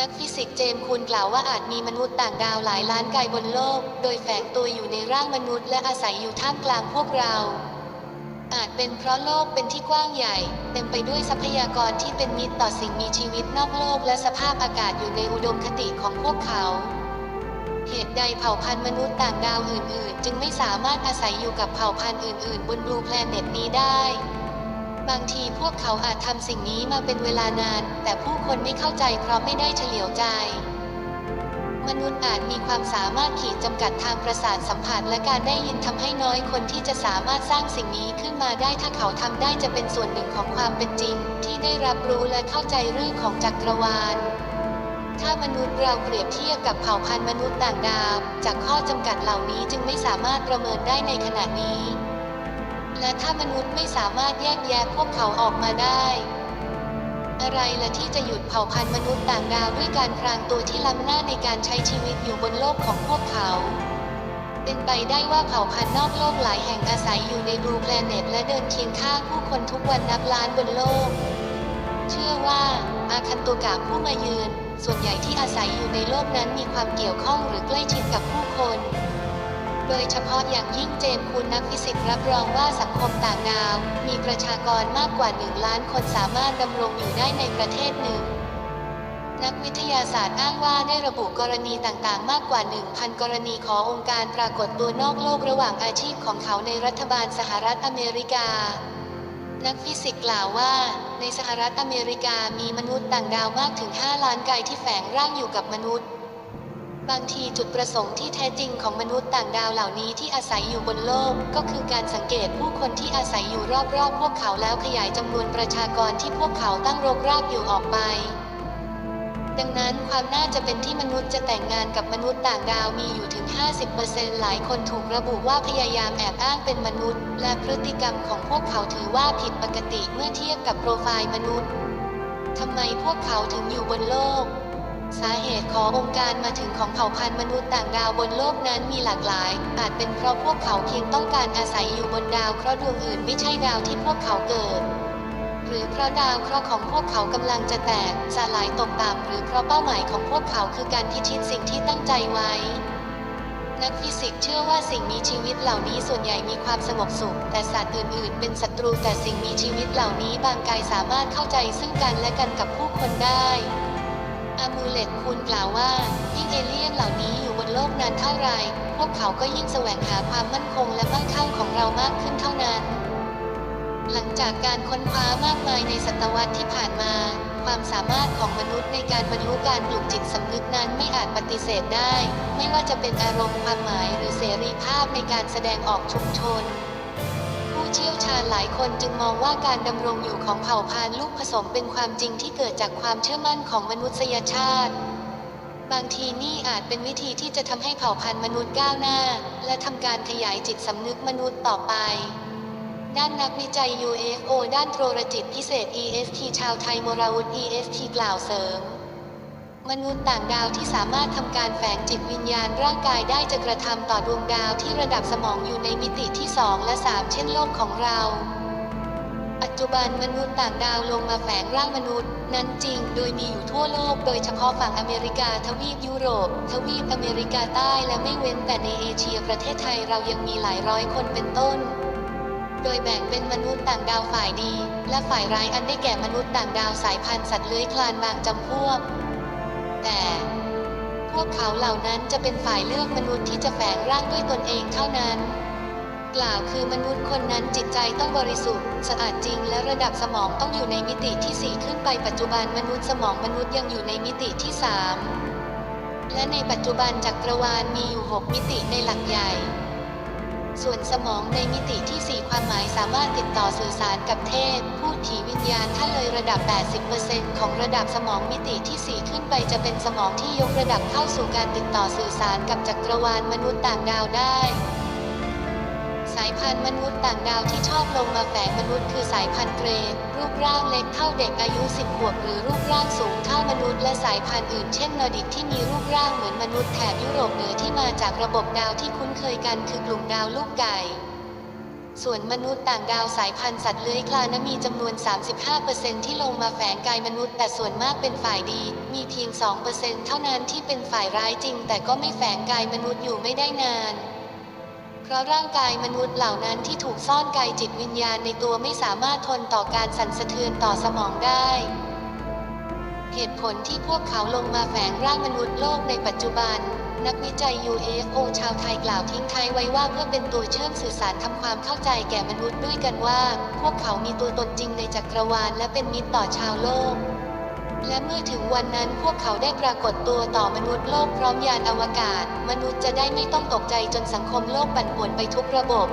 นักฟิสิกส์เจมส์คูนกล่าวว่าอาจมีมนุษย์ต่างดาวหลายล้านกายบนโลก โดยแฝงตัวอยู่ในร่างมนุษย์และอาศัยอยู่ท่ามกลางพวกเรา อาจเป็นเพราะโลกเป็นที่กว้างใหญ่ เต็มไปด้วยทรัพยากรที่เป็นมิตรต่อสิ่งมีชีวิตนอกโลก และสภาพอากาศอยู่ในอุดมคติของพวกเขา เหตุใดเผ่าพันธุ์มนุษย์ต่างดาวอื่น ๆ จึงไม่สามารถอาศัยอยู่กับเผ่าพันธุ์อื่น ๆ บนบลูแพลเน็ตนี้ได้ บางทีพวกเขาอาจทำสิ่งนี้มาเป็นเวลานาน แต่ผู้คนไม่เข้าใจเพราะไม่ได้เฉลียวใจ มนุษย์อาจมีความสามารถขีดจำกัดทางประสาทสัมผัสและการได้ยินทำให้น้อยคนที่จะสามารถสร้างสิ่งนี้ขึ้นมาได้ถ้าเขาทำได้จะเป็นส่วนหนึ่งของความเป็นจริง ที่ได้รับรู้และเข้าใจเรื่องของจักรวาลถ้ามนุษย์เราเปรียบเทียบกับเผ่าพันธุ์มนุษย์ต่างดาว จากข้อจำกัดเหล่านี้จึงไม่สามารถประเมินได้ในขณะนี้ และถ้ามนุษย์ไม่สามารถแยกแยะพวกเขาออกมาได้ อะไรละที่จะหยุดเผ่าพันธุ์มนุษย์ต่างดาวด้วยการพรางตัวที่ล้ำหน้าในการใช้ชีวิตอยู่บนโลกของพวกเขา เป็นไปได้ว่าเผ่าพันธุ์นอกโลกหลายแห่งอาศัยอยู่ในบลูแพลเน็ตและเดินเคียงข้างผู้คนทุกวันนับล้านบนโลก เชื่อว่าอาคันตุกะผู้มาเยือนส่วนใหญ่ที่อาศัยอยู่ในโลกนั้นมีความเกี่ยวข้องหรือใกล้ชิดกับผู้คน โดยเฉพาะอย่างยิ่งเจมคูนนักฟิสิกส์รับรองว่าสังคมต่างดาว มีประชากรมากกว่า 1 ล้านคนสามารถดำรงอยู่ได้ในประเทศหนึ่ง นักวิทยาศาสตร์อ้างว่าได้ระบุกรณีต่างๆ มากกว่า 1,000 กรณีขององค์การปรากฏตัวนอกโลกระหว่างอาชีพของเขาในรัฐบาลสหรัฐอเมริกานักฟิสิกส์กล่าวว่า ในสหรัฐอเมริกามีมนุษย์ต่างดาวมากถึง 5 ล้านกายที่แฝงร่างอยู่กับมนุษย์ บางทีจุดประสงค์ที่แท้จริงของมนุษย์ต่างดาวเหล่านี้ที่อาศัยอยู่บนโลก ก็คือการสังเกตผู้คนที่อาศัยอยู่รอบๆ พวกเขาแล้วขยายจำนวนประชากรที่พวกเขาตั้งรกรากอยู่ออกไป ดังนั้นความน่าจะเป็นที่มนุษย์จะแต่งงานกับมนุษย์ต่างดาวมีอยู่ถึง 50%หลายคนถูกระบุว่าพยายามแอบอ้างเป็นมนุษย์ และพฤติกรรมของพวกเขาถือว่าผิดปกติเมื่อเทียบกับโปรไฟล์มนุษย์ทำไมพวกเขาถึงอยู่บนโลก สาเหตุขององค์การมาถึงของเผ่าพันธุ์มนุษย์ต่างดาวบนโลกนั้นมีหลากหลาย อาจเป็นเพราะพวกเขาเพียงต้องการอาศัยอยู่บนดาวเคราะห์ดวงอื่นไม่ใช่ดาวที่พวกเขาเกิด หรือเพราะดาวเคราะห์ของพวกเขากำลังจะแตกสลายตกต่ำหรือเพราะเป้าหมายของพวกเขาคือการพิชิตสิ่งที่ตั้งใจไว้ นักฟิสิกส์เชื่อว่าสิ่งมีชีวิตเหล่านี้ส่วนใหญ่มีความสงบสุข แต่สัตว์อื่นๆ เป็นศัตรูแต่สิ่งมีชีวิตเหล่านี้บางกายสามารถเข้าใจซึ่งกันและกันกับผู้คนได้ อามูเลตคูณกล่าวว่า ยิ่งเอเลี่ยนเหล่านี้อยู่บนโลกนานเท่าไร พวกเขาก็ยิ่งแสวงหาความมั่นคงและมั่งคั่งของเรามากขึ้นเท่านั้น หลังจากการค้นคว้ามากมายในศตวรรษที่ผ่านมา ความสามารถของมนุษย์ในการบรรลุการปลุกจิตสำนึกนั้นไม่อาจปฏิเสธได้ ไม่ว่าจะเป็นอารมณ์ความหมายหรือเสรีภาพในการแสดงออกชุมชน ผู้เชี่ยวชาญหลายคนจึงมองว่าการดำรงอยู่ของเผ่าพันธุ์ลูกผสมเป็นความจริงที่เกิดจากความเชื่อมั่นของมนุษยชาติ บางทีนี่อาจเป็นวิธีที่จะทำให้เผ่าพันธุ์มนุษย์ก้าวหน้า และทำการขยายจิตสำนึกมนุษย์ต่อไปด้านนักวิจัย UFO ด้านโทรจิตพิเศษ EST ชาวไทยมราวุธ EST กล่าวเสริม มนุษย์ต่างดาวที่สามารถทำการแฝงจิตวิญญาณร่างกายได้จะกระทำต่อดวงดาวที่ระดับสมองอยู่ในมิติที่ 2 และ 3 เช่นโลกของเรา ปัจจุบันมนุษย์ต่างดาวลงมาแฝงร่างมนุษย์ นั้นจริงโดยมีอยู่ทั่วโลกโดยเฉพาะฝั่งอเมริกาทวีปยุโรป ทวีปอเมริกาใต้และไม่เว้นแต่ในเอเชียประเทศไทยเรายังมีหลายร้อยคนเป็นต้นโดยแบ่งเป็นมนุษย์ต่างดาวฝ่ายดี และฝ่ายร้ายอันได้แก่มนุษย์ต่างดาวสายพันธุ์สัตว์เลื้อยคลานบางจำพวก แต่พวกเขาเหล่านั้นจะเป็นฝ่ายเลือกมนุษย์ที่จะแฝงร่างด้วยตนเองเท่านั้น กล่าวคือมนุษย์คนนั้นจิตใจต้องบริสุทธิ์สะอาดจริง และระดับสมองต้องอยู่ในมิติที่ 4 ขึ้นไปปัจจุบันมนุษย์สมองมนุษย์ยังอยู่ในมิติที่ 3 และในปัจจุบันจักรวาลมีอยู่ 6 มิติในหลักใหญ่ ส่วนสมองในมิติที่ 4 ความหมายสามารถติดต่อสื่อสารกับเทพ พูดผีวิญญาณถ้าเลยระดับ 80%ของระดับสมองมิติที่ 4 ขึ้นไปจะเป็นสมองที่ยกระดับเข้าสู่การติดต่อสื่อสารกับจักรวาลมนุษย์ต่างดาวได้ พันธุ์มนุษย์ต่างดาวที่ชอบลงมาแฝงมนุษย์คือสายพันธุ์เกรดรูปร่างเล็กเท่าเด็กอายุ 10 ขวบหรือรูปร่างสูงเท่ามนุษย์และสายพันธุ์อื่นเช่นนอร์ดิกที่มีรูปร่างเหมือนมนุษย์แถบยุโรปเหนือที่มาจากระบบดาวที่คุ้นเคยกันคือกลุ่มดาวลูกไก่ส่วนมนุษย์ต่างดาวสายพันธุ์สัตว์เลื้อยคลานนั้นมีจำนวน 35%ที่ลงมาแฝงกายมนุษย์ แต่ส่วนมากเป็นฝ่ายดี มีเพียง 2%เท่านั้นที่เป็นฝ่ายร้ายจริง แต่ก็ไม่แฝงกายมนุษย์อยู่ไม่ได้นาน เพราะร่างกายมนุษย์เหล่านั้นที่ถูกซ่อนกายจิตวิญญาณในตัวไม่สามารถทนต่อการสั่นสะเทือนต่อสมองได้ เหตุผลที่พวกเขาลงมาแฝงร่างมนุษย์โลกในปัจจุบัน นักวิจัย UFO ชาวไทยกล่าวทิ้งท้ายไว้ว่าเพื่อเป็นตัวเชื่อมสื่อสารทำความเข้าใจแก่มนุษย์ด้วยกันว่า พวกเขามีตัวตนจริงในจักรวาลและเป็นมิตรต่อชาวโลก และเมื่อถึงวันนั้นพวกเขาได้ปรากฏตัวต่อมนุษย์โลกพร้อมยานอวกาศ มนุษย์จะได้ไม่ต้องตกใจจนสังคมโลกปั่นป่วนไปทุกระบบ